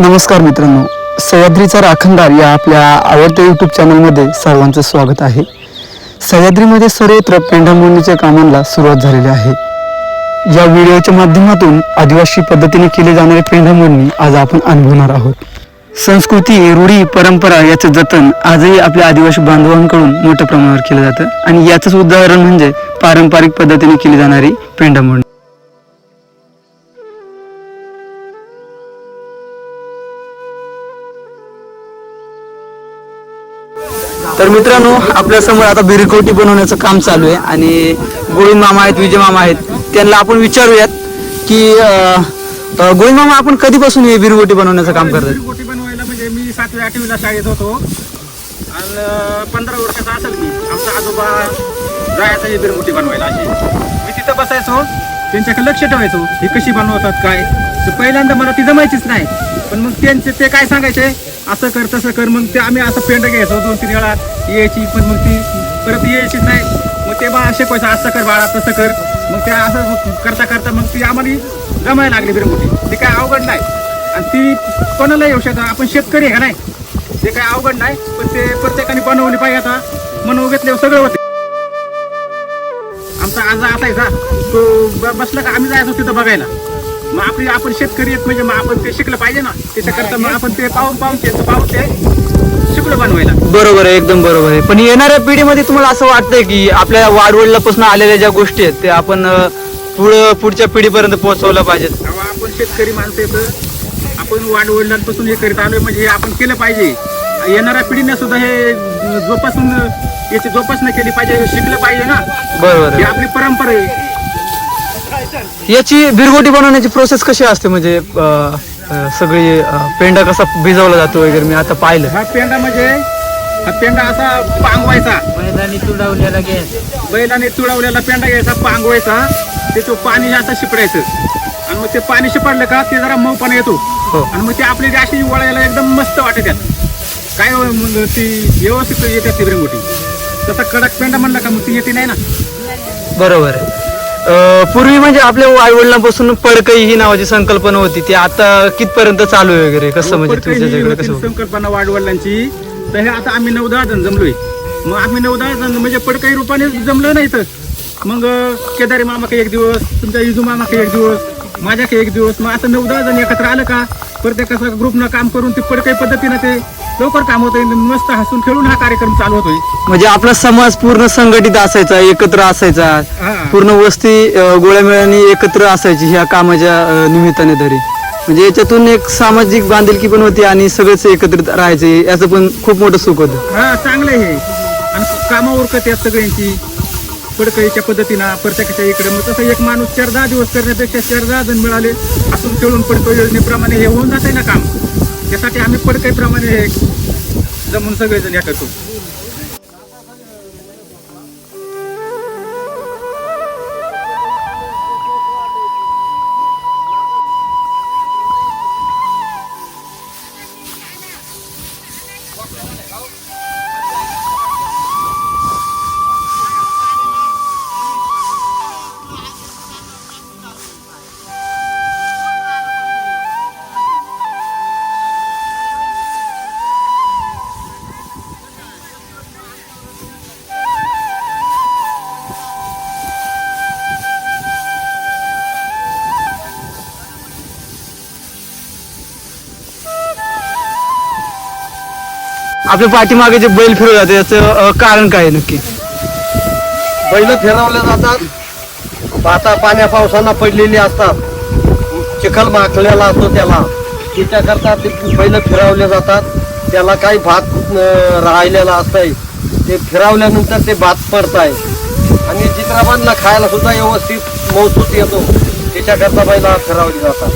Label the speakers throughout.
Speaker 1: नमस्कार मित्रांनो. सह्याद्रीचा राखणदार या आपल्या आवडत्या यूट्यूब चॅनलमध्ये सर्वांचं स्वागत आहे. सह्याद्रीमध्ये सर्वत्र पेंढामोडणीच्या कामांना सुरुवात झालेली आहे. या व्हिडिओच्या माध्यमातून आदिवासी पद्धतीने केली जाणारी पेंढामोडणी आज आपण अनुभवणार आहोत. संस्कृती रूढी परंपरा याचं जतन आजही आपल्या आदिवासी बांधवांकडून मोठ्या प्रमाणावर केलं जातं. आणि याचंच उदाहरण म्हणजे पारंपरिक पद्धतीने केली जाणारी पेंढामोडणी. तर मित्रांनो आपल्यासमोर आता बिरकोटी बनवण्याचं काम चालू आहे आणि गोविंद मामा आहेत विजय मामा आहेत. त्यांना आपण विचारूयात की गोविंद मामा आपण कधीपासून हे बिरकोटी बनवण्याचं काम करतात
Speaker 2: गोटी बनवायला म्हणजे मी सातव्या आठवीला शाळेत होतो. आणि पंधरा वर्षाचा असेल मी. आमचा आजोबा जायचा हे बिरमुटी बनवायला अशी. मी तिथं बसायचो. त्यांच्याकडे लक्ष ठेवायचो. हे कशी बनवतात काय? तर पहिल्यांदा मला ती जमायचीच नाही. पण मग त्यांचे ते काय सांगायचे? असं कर तसं कर. मग ते आम्ही असं पेंड घ्यायचो दोन तीन वेळा. यायची पण मग ती परत यायचीच नाही. मग ते बा शिकवायचं असं कर बाळा तसं कर. मग ते असं करता करता मग ती आम्हाला जमायला लागली बिरमुटी ते काय अवघड नाही. आणि ती कोणाला येऊ शकता आपण शेतकरी आहे का नाही? ते काय अवघड नाही. पण ते प्रत्येकाने बनवली पाहिजे आता. म्हणून घेतले सगळं होते. आमचा आज असायचा. तो बसला का? आम्ही जायचो तिथं बघायला. मग आपली आपण शेतकरी आहेत म्हणजे मग आपण ते शिकलं पाहिजे ना. त्याच्याकरता मग आपण ते पाहून पाहून ते पाहून ते शिकलो बनवायला.
Speaker 1: बरोबर आहे एकदम बरोबर आहे. पण येणाऱ्या पिढीमध्ये तुम्हाला असं वाटतंय की आपल्या वाडवडिलापासून आलेल्या ज्या गोष्टी आहेत ते आपण पुढं पुढच्या पिढीपर्यंत पोहोचवलं पाहिजेत.
Speaker 2: तेव्हा आपण शेतकरी माणसं येतं आपण वाढवडिलांपासून हे करीत आलोय म्हणजे हे आपण केलं पाहिजे. येणाऱ्या पिढीने सुद्धा हे जोपासून याची जोपासना केली पाहिजे हे शिकलं पाहिजे ना.
Speaker 1: बरोबर
Speaker 2: ही
Speaker 1: आहे
Speaker 2: आपली परंपरा आहे.
Speaker 1: याची बिरगोटी बनवण्याची प्रोसेस कशी असते? म्हणजे अं, अं, सगळी अं, पेंडा कसा भिजवला जातो वगैरे मी आता पाहिलं.
Speaker 2: हा पेंडा म्हणजे हा पेंडा असा पांगवायचा.
Speaker 3: मैदानी तुडवलेला गॅस.
Speaker 2: बैलाने तुडवलेला पेंडा घ्यायचा पांगवायचा. त्याचं पाणी असं शिपडायचं. आणि मग ते पाणी शिपडलं का ते जरा मऊपणा येतो.
Speaker 1: हो.
Speaker 2: आणि मग ते आपली अशी वळायला एकदम मस्त वाटत त्यात. काय हो, मग ती व्यवस्थित येतात ती मोठी तसा कडक पेंडा म्हणला का मग ती येते नाही ना.
Speaker 1: बरोबर आहे. पूर्वी म्हणजे आपल्या आईवडिलांपासून पडकई ही नावाची संकल्पना होती. ती आता कितपर्यंत चालू आहे वगैरे? कसं म्हणजे
Speaker 2: पडकं ही
Speaker 1: तुमच्याकडे
Speaker 2: होती
Speaker 1: कसं
Speaker 2: संकल्पना वाढवडिलांची तर हे आता आम्ही नऊ दहा जण जमलोय. मग आम्ही नऊ दहा जण म्हणजे पडकाई रूपाने जमलं नाही तर. मग अं, केदारी मामा काही एक दिवस तुमच्या इजू मामा काही एक दिवस माझ्या काही एक दिवस. मग असं नऊ दहा जण एकत्र आलं का? प्रत्येकाचं ग्रुपनं काम करून ते पडकाई पद्धतीनं ते लवकर काम होतंय मस्त हसून खेळून हा कार्यक्रम चालू होतोय.
Speaker 1: म्हणजे आपला समाज पूर्ण संघटित असायचा एकत्र असायचा. पूर्ण वस्ती अं, गोळ्यामेळाने एकत्र असायची ह्या कामाच्या अं, निमित्ताने तरी. म्हणजे याच्यातून एक सामाजिक बांधिलकी पण होती आणि सगळेच एकत्रित राहायचे याचं पण खूप मोठं सुख होतं.
Speaker 2: हा चांगलं आहे. हे आणि कामं उरकत आहेत सगळ्यांची. पडकळीच्या पद्धतीनं प्रत्येकाच्या इकडे. मग तसं एक माणूस चार दहा दिवस करण्यापेक्षा चार दहा जण मिळाले असून खेळून पडकळ योजनेप्रमाणे हे होऊन जाते ना काम. त्यासाठी आम्ही पडकाईप्रमाणे जमून सगळेजण या करतो
Speaker 1: आपल्या पाठीमागे जे बैल फिरवले जाते याचं अं, कारण काय आहे नक्की?
Speaker 4: बैल फिरवले जातात. आता पाण्या पावसानं पडलेली असतात. चिखल माखलेला असतो त्याला. त्याच्याकरता ते बैल फिरवले जातात. त्याला काही भात अं, राहिलेला असतंय. ते फिरवल्यानंतर ते भात पडत आहे आणि चित्राबांना खायला सुद्धा व्यवस्थित मौसूत येतो. त्याच्याकरता बैला फिरवली जातात.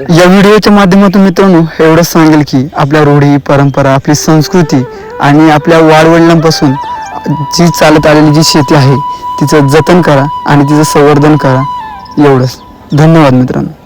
Speaker 1: या व्हिडिओच्या माध्यमातून मित्रांनो एवढंच सांगेल की आपल्या रूढी परंपरा आपली संस्कृती आणि आपल्या वाडवडिलांपासून जी चालत आलेली जी शेती आहे तिचं जतन करा आणि तिचं संवर्धन करा. एवढंच. धन्यवाद मित्रांनो.